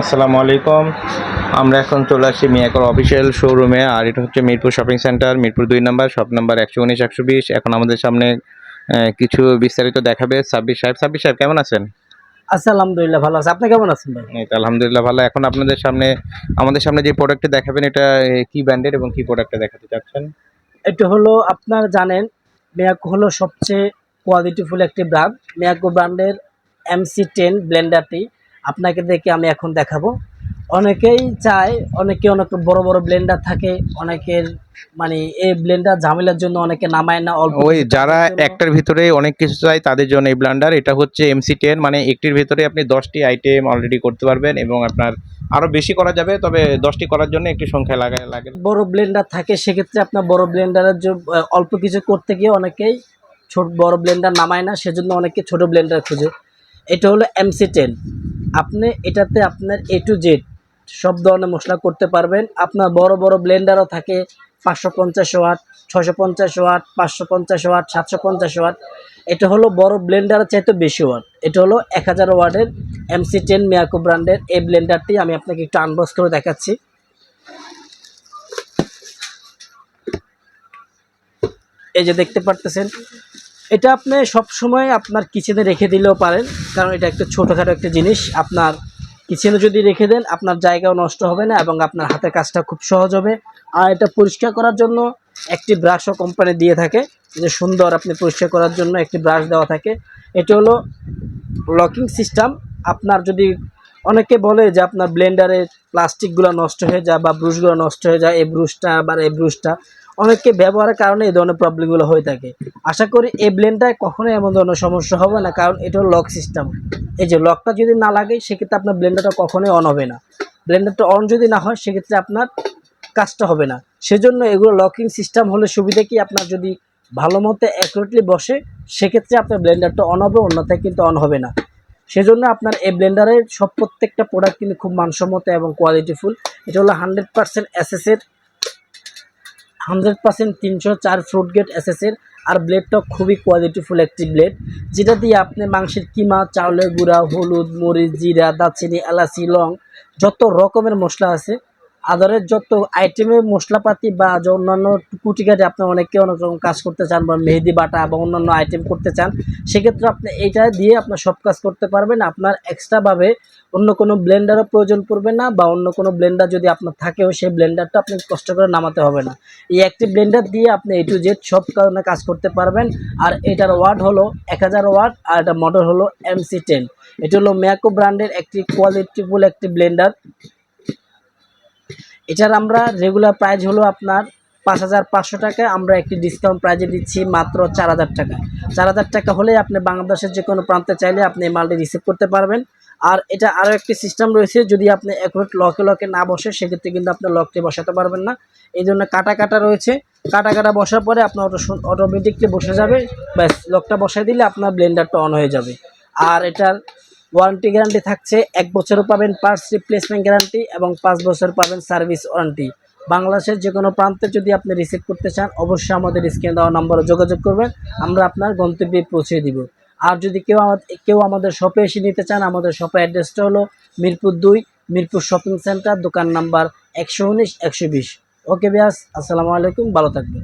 আসসালামু আলাইকুম। আমরা এখন চলে আসছি মিয়াকর অফিসিয়াল শোরুমে আর এটা হচ্ছে মিরপুর শপিং সেন্টার মিরপুর দুই নম্বর শপ নাম্বার একশো উনিশ একশো বিশ। এখন আমাদের সামনে কিছু বিস্তারিত দেখাবে সাব্বির সাহেব। সাব্বির সাহেব কেমন আছেন? আচ্ছা আলহামদুলিল্লাহ ভালো আছে। আপনি কেমন আছেন ভাই? আলহামদুলিল্লাহ ভালো। এখন আপনাদের সামনে আমাদের সামনে যে প্রোডাক্টটা দেখাবেন এটা কি ব্র্যান্ডের এবং কি প্রোডাক্টটা দেখাতে চাচ্ছেন? এটা হলো আপনারা জানেন মিয়াকো হলো সবচেয়ে কোয়ালিটিফুল একটি ব্র্যান্ড মিয়াকো ব্র্যান্ডের এমসি টেন ব্লেন্ডারটি আপনাকে দেখে আমি এখন দেখাবো। অনেকেই চায় অনেকে অনেক বড় বড় ব্লেন্ডার থাকে অনেকের মানে এই ব্লেন্ডার ঝামেলার জন্য অনেকে নামায় না অল্প ওই যারা একটার ভিতরে অনেক কিছু চাই তাদের জন্য এই ব্লান্ডার এটা হচ্ছে এমসি টেন মানে একটির ভিতরে আপনি দশটি আইটেম অলরেডি করতে পারবেন এবং আপনার আরও বেশি করা যাবে তবে দশটি করার জন্য একটি সংখ্যা লাগে লাগে। বড় ব্লেন্ডার থাকে সেক্ষেত্রে আপনার বড় ব্লেন্ডারের অল্প কিছু করতে গিয়ে অনেকেই ছোট বড় ব্লেন্ডার নামায় না সেজন্য অনেকে ছোট ব্লেন্ডার খুঁজে। এটা হলো এমসি টেন আপনি এটাতে আপনার এ টু জেড সব ধরনের মশলা করতে পারবেন। আপনার বড় বড় ব্লেন্ডারও থাকে পাঁচশো পঞ্চাশ ওয়াট ছশো পঞ্চাশ ওয়াট, পাঁচশো পঞ্চাশ ওয়াট, সাতশো পঞ্চাশ ওয়াট। এটা হলো বড় ব্লেন্ডারের চাইতে বেশি ওয়াট। এটা হলো এক হাজার ওয়াটের এমসি টেন মিয়াকো ব্র্যান্ডের এই ব্লেন্ডারটি আমি আপনাকে একটু আনবক্স করে দেখাচ্ছি। এই যে দেখতে পারতেছেন এটা আপনি সব সময় আপনার কিচেনে রেখে দিলেও পারেন, কারণ এটা একটা ছোটোখাটো একটা জিনিস। আপনার কিচেনে যদি রেখে দেন, আপনার জায়গাও নষ্ট হবে না এবং আপনার হাতের কাজটা খুব সহজ হবে। আর এটা পরিষ্কার করার জন্য একটি ব্রাশও কোম্পানি দিয়ে থাকে যে সুন্দর আপনি পরিষ্কার করার জন্য একটি ব্রাশ দেওয়া থাকে। এটা হলো লকিং সিস্টেম আপনার যদি অনেকে বলে যে আপনার ব্লেন্ডারের প্লাস্টিকগুলো নষ্ট হয়ে যায় বা ব্রুশগুলো নষ্ট হয়ে যায়, এই ব্রুশটা বা এই ব্রুশটা অনেকে ব্যবহারের কারণে এই ধরনের প্রবলেমগুলো হয়ে থাকে। আশা করি এই ব্লেন্ডারে কখনোই এমন ধরনের সমস্যা হবে না, কারণ এটা লক সিস্টেম এই যে লকটা যদি না লাগে, সেক্ষেত্রে আপনার ব্লেন্ডারটা কখনোই অন হবে না। ব্লেন্ডারটা অন যদি না হয়, সেক্ষেত্রে আপনার কাজটা হবে না। সেজন্য এগুলো লকিং সিস্টেম হলে সুবিধা কি? আপনার যদি ভালো মতো অ্যাকুরেটলি বসে, সেক্ষেত্রে আপনার ব্লেন্ডারটা অন হবে, অন্যথায় কিন্তু অন হবে না। সেজন্য আপনার এই ব্লেন্ডারের সব প্রত্যেকটা প্রোডাক্ট কিন্তু খুব মানসম্মত এবং কোয়ালিটিফুল এটা হলো হান্ড্রেড পার্সেন্ট এসএসের হান্ড্রেড পার্সেন্ট তিনশো চার ফ্রুট গেট এসএসের আর ব্লেডটা খুবই কোয়ালিটিফুল একটি ব্লেড যেটা দিয়ে আপনি মাংসের কিমা, চাউলের গুঁড়া, হলুদ, মরিচ, জিরা, দারচিনি, এলাচি, লং, যত রকমের মশলা আছে, আদারের যত আইটেমের মশলাপাতি বা অন্যান্য কুটিকাটি আপনি অনেকে অনেক রকম কাজ করতে চান বা মেহেদি বাটা বা অন্যান্য আইটেম করতে চান, সেক্ষেত্রে আপনি এইটা দিয়ে আপনার সব কাজ করতে পারবেন। আপনার এক্সট্রাভাবে অন্য কোনো ব্লেন্ডারও প্রয়োজন পড়বে না বা অন্য কোনো ব্লেন্ডার যদি আপনার থাকেও, সেই ব্লেন্ডারটা আপনি কষ্ট করে নামাতে হবে না। এই একটি ব্লেন্ডার দিয়ে আপনি এ টু জেড সব কারণে কাজ করতে পারবেন। আর এটার ওয়াট হলো এক হাজার ওয়াট, আর এটা মডেল হলো এমসি টেন এটা হলো ম্যাকো ব্র্যান্ডের একটি কোয়ালিটিফুল একটি ব্লেন্ডার এটার আমরা রেগুলার প্রাইস হলো আপনার পাঁচ হাজার পাঁচশো টাকা, আমরা একটি ডিসকাউন্ট প্রাইজে দিচ্ছি মাত্র চার হাজার টাকা। চার হাজার টাকা হলে আপনি বাংলাদেশের যে কোনো প্রান্তে চাইলে আপনি এই মালটি রিসিভ করতে পারবেন। আর এটা আরও একটি সিস্টেম রয়েছে, যদি আপনি একুরেট লকে লকে না বসে, সেক্ষেত্রে কিন্তু আপনার লকটি বসাতে পারবেন না। এই জন্য কাটা কাটা রয়েছে। কাটা কাটা বসার পরে আপনার অটো অটোমেটিকলি বসে যাবে। ব্যাস লকটা বসাই দিলে আপনার ব্লেন্ডারটা অন হয়ে যাবে। আর এটার ওয়ারেন্টি গ্যারান্টি থাকছে, এক বছরও পাবেন পার্টস রিপ্লেসমেন্ট গ্যারান্টি এবং পাঁচ বছর পাবেন সার্ভিস ওয়ারেন্টি বাংলাদেশের যে কোনো প্রান্তে যদি আপনি রিসিভ করতে চান, অবশ্যই আমাদের স্ক্রিনে দেওয়া নম্বরে যোগাযোগ করবেন, আমরা আপনার গন্তব্যে পৌঁছে দিব। আর যদি কেউ কেউ আমাদের শপে এসে নিতে চান, আমাদের শপে অ্যাড্রেসটা হলো মিরপুর দুই, মিরপুর শপিং সেন্টার দোকান নাম্বার একশো উনিশ, একশো বিশ। ওকে বিয়াস আসসালামু আলাইকুম, ভালো থাকবেন।